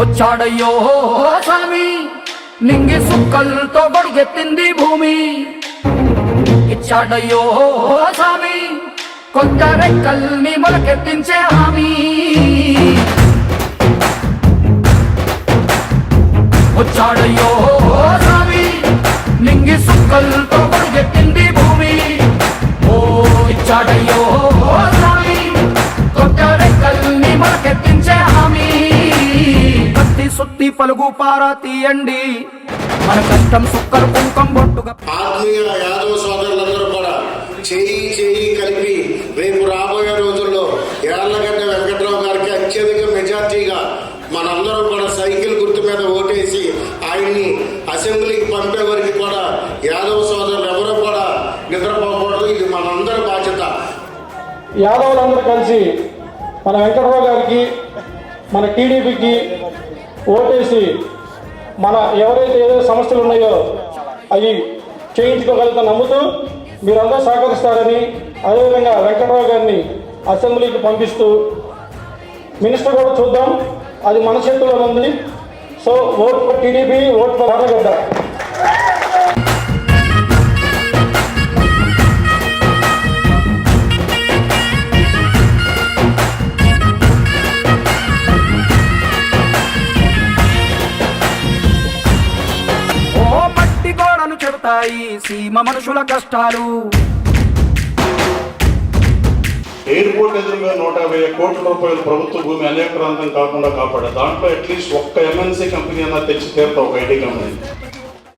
వచ్చాడయ్యో స్వామి నింగి సుక్కలతో గొడిగెత్తింది భూమి ఇచ్చాడయ్యో స్వామి కొత్త రెక్కల్ని మొలకెత్తించే హామీ వచ్చాడయ్యో స్వామి నింగి సుక్కలతో గొడిగెత్తింది భూమి ఓ ఇచ్చాడయ్యో స్వామి కొత్త రెక్కల్ని మొలకెత్తించే హామీ కత్తి సుత్తి పలుగు పారా తీయండి. మన కష్టం సుక్కలు కుంకం బొట్టుగా ఆత్మీయ యాదవ సోదరులందరూ కూడా చేయి చేయి కలిపి రేపు రాబోయే రోజుల్లో యార్లగడ్డ వెంకట్రావు గారికి అత్యధిక మెజార్టీగా మనందరం కూడా సైకిల్ గుర్తు మీద ఓటేసి ఆయన్ని అసెంబ్లీకి పంపే వరకు కూడా యాదవ సోదరులు ఎవరు కూడా నిద్రపోకూడదు. ఇది మనందరి బాధ్యత. యాదవులందరూ కలిసి మన వెంకటరావు గారికి మన టీడీపీకి ఓటేసి మన ఎవరైతే ఏదో సమస్యలు ఉన్నాయో అవి చేయించుకోగలుగుతా నమ్ముతూ మీరందరూ సహకరిస్తారని అదేవిధంగా వెంకటరావు గారిని అసెంబ్లీకి పంపిస్తూ మినిస్టర్ కూడా చూద్దాం. అది మన చేతిలో ఉంది. So vote for TDP vote for ఆనగడ్డ గోడలు సీమ మనుషుల కష్టాలు. ఎయిర్పోర్ట్ ఎదురుగా నూట యాభై కోట్ల రూపాయల ప్రభుత్వ భూమి అనేక ప్రాంతం కాకుండా కాపాడారు దాంట్లో అట్లీస్ట్ ఒక్క ఎంఎన్సీ కంపెనీ అన్నా తెచ్చి తీరుతా ఒక ఐటీ కంపెనీ.